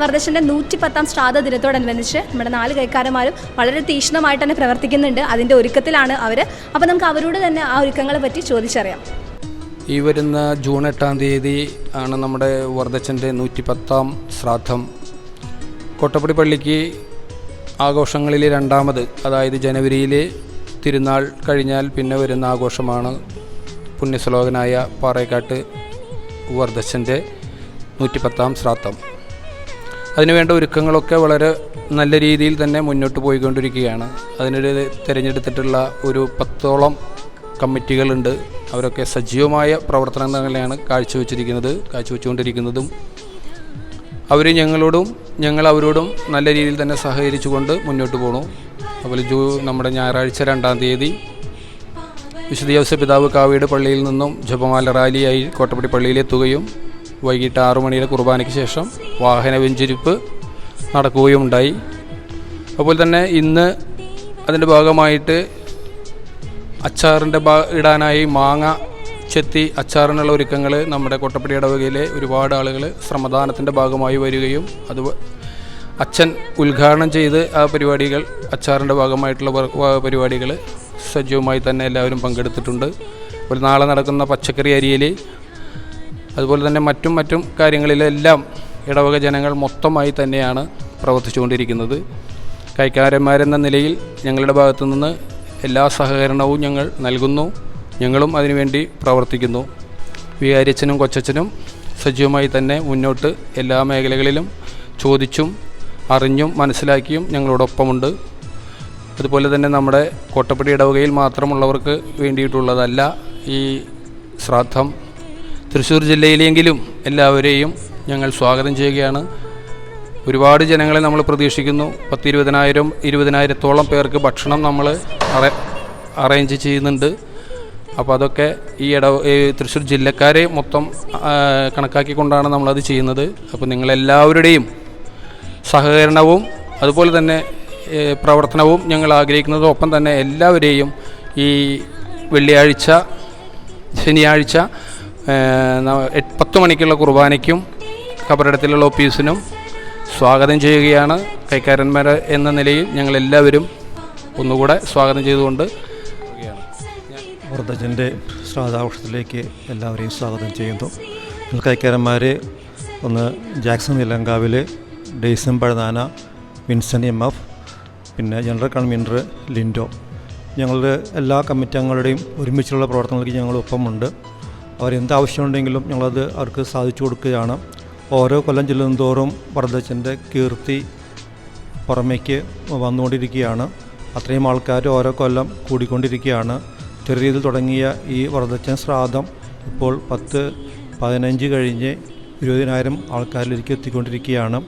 വർദ്ധക്ഷന്റെ നൂറ്റി പത്താം ശ്രാദ്ധ ദിനത്തോടനുബന്ധിച്ച് നമ്മുടെ നാല് കൈക്കാരന്മാരും വളരെ തീക്ഷ്ണമായിട്ട് തന്നെ പ്രവർത്തിക്കുന്നുണ്ട്. അതിന്റെ ഒരുക്കത്തിലാണ് അവർ അപ്പോൾ നമുക്ക് അവരോട് തന്നെ ആ ഒരുക്കങ്ങളെ പറ്റി ചോദിച്ചറിയാം. ഈ വരുന്ന ജൂൺ എട്ടാം തീയതി ആണ് നമ്മുടെ വർദ്ധച്ചന്റെ നൂറ്റി പത്താം ശ്രാദ്ധം. കൊട്ടപ്പടി പള്ളിക്ക് ആഘോഷങ്ങളിൽ രണ്ടാമത് അതായത് ജനുവരിയിൽ തിരുനാൾ കഴിഞ്ഞാൽ പിന്നെ വരുന്ന ആഘോഷമാണ് പുണ്യശ്ലോകനായ പാറേക്കാട്ട് വർദ്ധച്ചന്റെ നൂറ്റിപ്പത്താം ശ്രാദ്ധം. അതിനുവേണ്ട ഒരുക്കങ്ങളൊക്കെ വളരെ നല്ല രീതിയിൽ തന്നെ മുന്നോട്ട് പോയിക്കൊണ്ടിരിക്കുകയാണ്. അതിനൊരു തിരഞ്ഞെടുത്തിട്ടുള്ള ഒരു പത്തോളം കമ്മിറ്റികളുണ്ട്. അവരൊക്കെ സജീവമായ പ്രവർത്തനം തന്നെയാണ് കാഴ്ചവെച്ചിരിക്കുന്നത് കാഴ്ചവെച്ചുകൊണ്ടിരിക്കുന്നതും. അവർ ഞങ്ങളോടും ഞങ്ങൾ അവരോടും നല്ല രീതിയിൽ തന്നെ സഹകരിച്ചുകൊണ്ട് മുന്നോട്ട് പോകണു അതുപോലെ ജൂ നമ്മുടെ ഞായറാഴ്ച രണ്ടാം തീയതി വിശുദ്ധ ദിവസ പിതാവ് കാവീട് പള്ളിയിൽ നിന്നും ജപമാല റാലിയായി കോട്ടപ്പടി പള്ളിയിലെത്തുകയും വൈകിട്ട് ആറു മണിയുടെ കുർബാനയ്ക്ക് ശേഷം വാഹന വെഞ്ചരിപ്പ് നടക്കുകയും ഉണ്ടായി അതുപോലെ തന്നെ ഇന്ന് അതിന്റെ ഭാഗമായിട്ട് അച്ചാറിന്റെ ഭാ ഇടാനായി മാങ്ങ ചെത്തി അച്ചാറിനുള്ള ഒരുക്കങ്ങൾ നമ്മുടെ കൊട്ടപ്പടി ഇടവകയിലെ ഒരുപാട് ആളുകൾ ശ്രമദാനത്തിന്റെ ഭാഗമായി വരികയും അത് അച്ഛൻ ഉദ്ഘാടനം ചെയ്ത് ആ പരിപാടികൾ അച്ചാറിന്റെ ഭാഗമായിട്ടുള്ള പരിപാടികൾ സജീവമായി തന്നെ എല്ലാവരും പങ്കെടുത്തിട്ടുണ്ട്. ഒരു നാളെ നടക്കുന്ന പച്ചക്കറി അരിയൽ അതുപോലെ തന്നെ മറ്റും മറ്റും കാര്യങ്ങളിലെല്ലാം ഇടവക ജനങ്ങൾ മൊത്തമായി തന്നെയാണ് പ്രവർത്തിച്ചുകൊണ്ടിരിക്കുന്നത്. കൈക്കാരന്മാരെന്ന നിലയിൽ ഞങ്ങളുടെ ഭാഗത്തു നിന്ന് എല്ലാ സഹകരണവും ഞങ്ങൾ നൽകുന്നു. ഞങ്ങളും അതിനുവേണ്ടി പ്രവർത്തിക്കുന്നു. വികാരിയച്ഛനും കൊച്ചച്ഛനും സജീവമായി തന്നെ മുന്നോട്ട് എല്ലാ മേഖലകളിലും ചോദിച്ചും അറിഞ്ഞും മനസ്സിലാക്കിയും ഞങ്ങളോടൊപ്പമുണ്ട്. അതുപോലെ തന്നെ നമ്മുടെ കോട്ടപ്പടി ഇടവകയിൽ മാത്രമുള്ളവർക്ക് വേണ്ടിയിട്ടുള്ളതല്ല ഈ ശ്രാദ്ധം. തൃശ്ശൂർ ജില്ലയിലെങ്കിലും എല്ലാവരെയും ഞങ്ങൾ സ്വാഗതം ചെയ്യുകയാണ്. ഒരുപാട് ജനങ്ങളെ നമ്മൾ പ്രതീക്ഷിക്കുന്നു. പത്തിരുപതിനായിരം ഇരുപതിനായിരത്തോളം പേർക്ക് ഭക്ഷണം നമ്മൾ അറേ അറേഞ്ച് ചെയ്യുന്നുണ്ട്. അപ്പോൾ അതൊക്കെ ഈ ഇട തൃശ്ശൂർ ജില്ലക്കാരെ മൊത്തം കണക്കാക്കിക്കൊണ്ടാണ് നമ്മളത് ചെയ്യുന്നത്. അപ്പോൾ നിങ്ങളെല്ലാവരുടെയും സഹകരണവും അതുപോലെ തന്നെ പ്രവർത്തനവും ഞങ്ങൾ ആഗ്രഹിക്കുന്നതോടൊപ്പം തന്നെ എല്ലാവരെയും ഈ വെള്ളിയാഴ്ച ശനിയാഴ്ച പത്ത് മണിക്കുള്ള കുർബാനയ്ക്കും ഖബറിടത്തിലുള്ള ഓഫീസിനും സ്വാഗതം ചെയ്യുകയാണ് കൈക്കാരന്മാർ എന്ന നിലയിൽ ഞങ്ങളെല്ലാവരും ഒന്നുകൂടെ സ്വാഗതം ചെയ്തുകൊണ്ട് വൃദ്ധജന്റെ ശ്രാദ്ധാഘോഷത്തിലേക്ക് എല്ലാവരെയും സ്വാഗതം ചെയ്യുന്നു. ഞങ്ങൾ കൈക്കാരന്മാർ ഒന്ന് Jackson നിലങ്കാവിലെ Dayson Pazhuthana Vinson M F പിന്നെ ജനറൽ കൺവീനർ ലിൻഡോ. ഞങ്ങളുടെ എല്ലാ കമ്മിറ്റി അംഗങ്ങളുടെയും ഒരുമിച്ചുള്ള പ്രവർത്തനങ്ങൾക്ക് ഞങ്ങൾ ഒപ്പമുണ്ട് അവരെന്ത് ആവശ്യമുണ്ടെങ്കിലും ഞങ്ങളത് അവർക്ക് സാധിച്ചു കൊടുക്കുകയാണ്. ഓരോ കൊല്ലം ചെല്ലുന്തോറും വർദ്ധച്ചന്റെ കീർത്തി പുറമേക്ക് വന്നുകൊണ്ടിരിക്കുകയാണ്. അത്രയും ആൾക്കാർ ഓരോ കൊല്ലം കൂടിക്കൊണ്ടിരിക്കുകയാണ്. ചെറിയ രീതിയിൽ തുടങ്ങിയ ഈ വർദ്ധച്ചൻ ശ്രാദ്ധം ഇപ്പോൾ പത്ത് പതിനഞ്ച് കഴിഞ്ഞ് ഇരുപതിനായിരം ആൾക്കാരിലേക്ക് എത്തിക്കൊണ്ടിരിക്കുകയാണ്.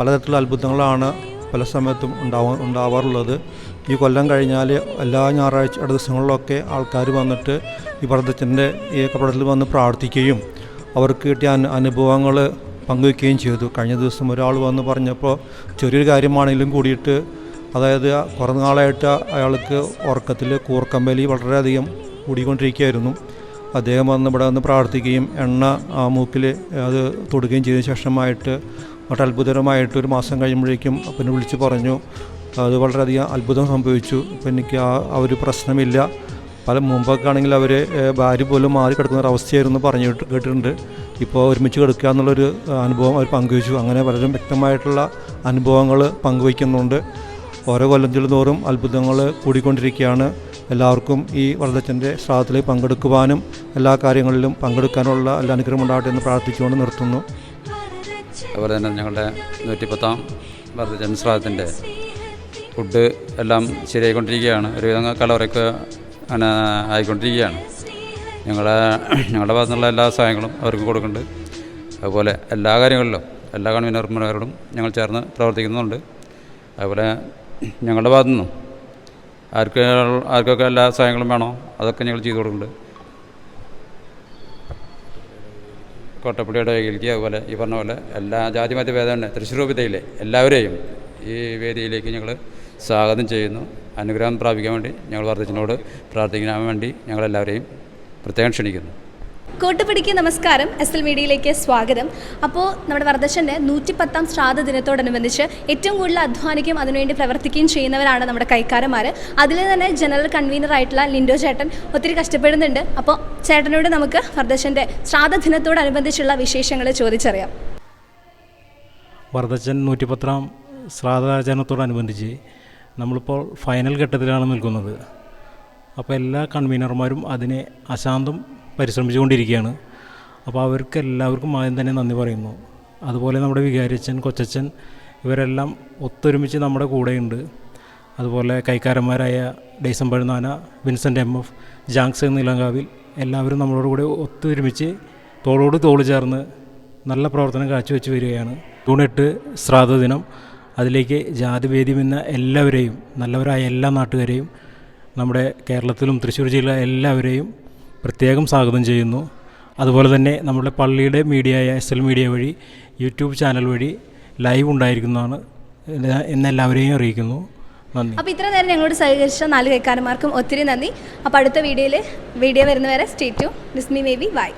പലതരത്തിലുള്ള അത്ഭുതങ്ങളാണ് പല സമയത്തും ഉണ്ടാവാ ഉണ്ടാവാറുള്ളത്. ഈ കൊല്ലം കഴിഞ്ഞാൽ എല്ലാ ഞായറാഴ്ച ദിവസങ്ങളിലൊക്കെ ആൾക്കാർ വന്നിട്ട് ഈ വർദ്ധച്ചന്റെ ഈ കപടത്തിൽ വന്ന് പ്രാർത്ഥിക്കുകയും അവർക്ക് കിട്ടിയ അനു അനുഭവങ്ങൾ പങ്കുവയ്ക്കുകയും ചെയ്തു. കഴിഞ്ഞ ദിവസം ഒരാൾ വന്ന് പറഞ്ഞപ്പോൾ ചെറിയൊരു കാര്യമാണെങ്കിലും കൂടിയിട്ട് അതായത് കുറേ നാളായിട്ട് അയാൾക്ക് ഉറക്കത്തിൽ കൂർക്കമ്പലി വളരെയധികം കൂടിക്കൊണ്ടിരിക്കുകയായിരുന്നു. അദ്ദേഹം വന്ന് ഇവിടെ വന്ന് പ്രാർത്ഥിക്കുകയും എണ്ണ ആ മൂക്കിൽ അത് തൊടുകയും ചെയ്ത ശേഷമായിട്ട് വളരെ അത്ഭുതകരമായിട്ട് ഒരു മാസം കഴിയുമ്പോഴേക്കും പിന്നെ വിളിച്ച് പറഞ്ഞു അത് വളരെയധികം അത്ഭുതം സംഭവിച്ചു. ഇപ്പം എനിക്ക് ആ ഒരു പ്രശ്നമില്ല. പല മുമ്പൊക്കെ ആണെങ്കിൽ അവർ ഭാര്യ പോലും മാറി കിടക്കുന്ന ഒരു അവസ്ഥയായിരുന്നു പറഞ്ഞു കേട്ടിട്ടുണ്ട്. ഇപ്പോൾ ഒരുമിച്ച് കിടക്കുക എന്നുള്ളൊരു അനുഭവം അവർ പങ്കുവച്ചു. അങ്ങനെ വളരെ വ്യക്തമായിട്ടുള്ള അനുഭവങ്ങൾ പങ്കുവയ്ക്കുന്നുണ്ട് ഓരോ കൊല്ലം ചെല്ലുന്തോറും അത്ഭുതങ്ങൾ കൂടിക്കൊണ്ടിരിക്കുകയാണ്. എല്ലാവർക്കും ഈ വർദ്ധച്ചന്റെ ശ്രാദ്ധത്തിൽ പങ്കെടുക്കുവാനും എല്ലാ കാര്യങ്ങളിലും പങ്കെടുക്കാനുള്ള എല്ലാ അനുഗ്രഹം ഉണ്ടാകട്ടെ എന്ന് പ്രാർത്ഥിച്ചുകൊണ്ട് നിർത്തുന്നു. അതുപോലെ തന്നെ ഞങ്ങളുടെ നൂറ്റിപ്പത്താം ശ്രാദ്ധത്തിന്റെ ഫുഡ് എല്ലാം ശരിയായിക്കൊണ്ടിരിക്കുകയാണ്. ഒരുവിധം കലവറയ്ക്ക് അങ്ങനെ ആയിക്കൊണ്ടിരിക്കുകയാണ്. ഞങ്ങളെ ഞങ്ങളുടെ ഭാഗത്തുള്ള എല്ലാ സഹായങ്ങളും അവർക്ക് കൊടുക്കുന്നുണ്ട്. അതുപോലെ എല്ലാ കാര്യങ്ങളിലും എല്ലാ കൺവീനർമാരോടും ഞങ്ങൾ ചേർന്ന് പ്രവർത്തിക്കുന്നുണ്ട്. അതുപോലെ ഞങ്ങളുടെ ഭാഗത്തു നിന്നും ആർക്ക് ആർക്കൊക്കെ എല്ലാ സഹായങ്ങളും വേണോ? അതൊക്കെ ഞങ്ങൾ ചെയ്തു കൊടുക്കുന്നുണ്ട്. കോട്ടപ്പള്ളിയുടെ വേദിയിലേക്ക് അതുപോലെ ഈ പറഞ്ഞ പോലെ എല്ലാ ജാതി മത ഭേദമുണ്ട് തൃശ്ശൂർ രൂപതയിലെ എല്ലാവരെയും ഈ വേദിയിലേക്ക് ഞങ്ങൾ സ്വാഗതം ചെയ്യുന്നു. അനുഗ്രഹം പ്രാപിക്കാൻ വേണ്ടി ഞങ്ങൾ വർദ്ധിച്ചിനോട് പ്രാർത്ഥിക്കാൻ വേണ്ടി ഞങ്ങളെല്ലാവരെയും പ്രത്യേകം ക്ഷണിക്കുന്നു. കൂട്ടുപിടിക്ക് നമസ്കാരം. എസ് എൽ മീഡിയയിലേക്ക് സ്വാഗതം. അപ്പോൾ നമ്മുടെ വർദ്ധശന്റെ നൂറ്റിപ്പത്താം ശ്രാദ്ധ ദിനത്തോടനുബന്ധിച്ച് ഏറ്റവും കൂടുതൽ അധ്വാനിക്കും അതിനുവേണ്ടി പ്രവർത്തിക്കുകയും ചെയ്യുന്നവരാണ് നമ്മുടെ കൈക്കാരന്മാർ അതിൽ തന്നെ ജനറൽ കൺവീനർ ആയിട്ടുള്ള ലിൻഡോ ചേട്ടൻ ഒത്തിരി കഷ്ടപ്പെടുന്നുണ്ട്. അപ്പോൾ ചേട്ടനോട് നമുക്ക് വർദ്ധശന്റെ ശ്രാദ്ധ ദിനത്തോടനുബന്ധിച്ചുള്ള വിശേഷങ്ങൾ ചോദിച്ചറിയാം. വർദ്ധശൻ നൂറ്റിപ്പത്താം ശ്രാദ്ധാചരണത്തോടനുബന്ധിച്ച് നമ്മളിപ്പോൾ ഫൈനൽ ഘട്ടത്തിലാണ് നിൽക്കുന്നത്. അപ്പോൾ എല്ലാ കൺവീനർമാരും അതിനെ അശാന്തം പരിശ്രമിച്ചുകൊണ്ടിരിക്കുകയാണ്. അപ്പോൾ അവർക്ക് എല്ലാവർക്കും ആദ്യം തന്നെ നന്ദി പറയുന്നു. അതുപോലെ നമ്മുടെ വികാരിച്ചൻ കൊച്ചച്ചൻ ഇവരെല്ലാം ഒത്തൊരുമിച്ച് നമ്മുടെ കൂടെയുണ്ട്. അതുപോലെ കൈക്കാരന്മാരായ Dayson Pazhunana Vincent M F ജാങ്സ് നീലങ്കാവിൽ എല്ലാവരും നമ്മളോട് കൂടെ ഒത്തൊരുമിച്ച് തോളോട് തോൾ ചേർന്ന് നല്ല പ്രവർത്തനം കാഴ്ചവെച്ച് വരികയാണ്. ജൂൺ എട്ട് ശ്രാദ്ധ ദിനം. അതിലേക്ക് ജാതിഭേദ്യമെന്ന എല്ലാവരെയും നല്ലവരായ എല്ലാ നാട്ടുകാരെയും നമ്മുടെ കേരളത്തിലും തൃശ്ശൂർ ജില്ല എല്ലാവരെയും പ്രത്യേകം സ്വാഗതം ചെയ്യുന്നു. അതുപോലെ തന്നെ നമ്മുടെ പള്ളിയുടെ മീഡിയയായ എസ് എൽ മീഡിയ വഴി യൂട്യൂബ് ചാനൽ വഴി ലൈവ് ഉണ്ടായിരിക്കുന്നതാണ് എന്നെല്ലാവരെയും അറിയിക്കുന്നു. നന്ദി. അപ്പോൾ ഇത്ര നേരം ഞങ്ങളോട് സഹകരിച്ച നാല് കൈക്കാരന്മാർക്കും ഒത്തിരി നന്ദി. അപ്പോൾ അടുത്ത വീഡിയോയിൽ വീഡിയോ വരുന്നവരെ സ്റ്റേറ്റ് ഡിസ്മി മേ ബി ബൈ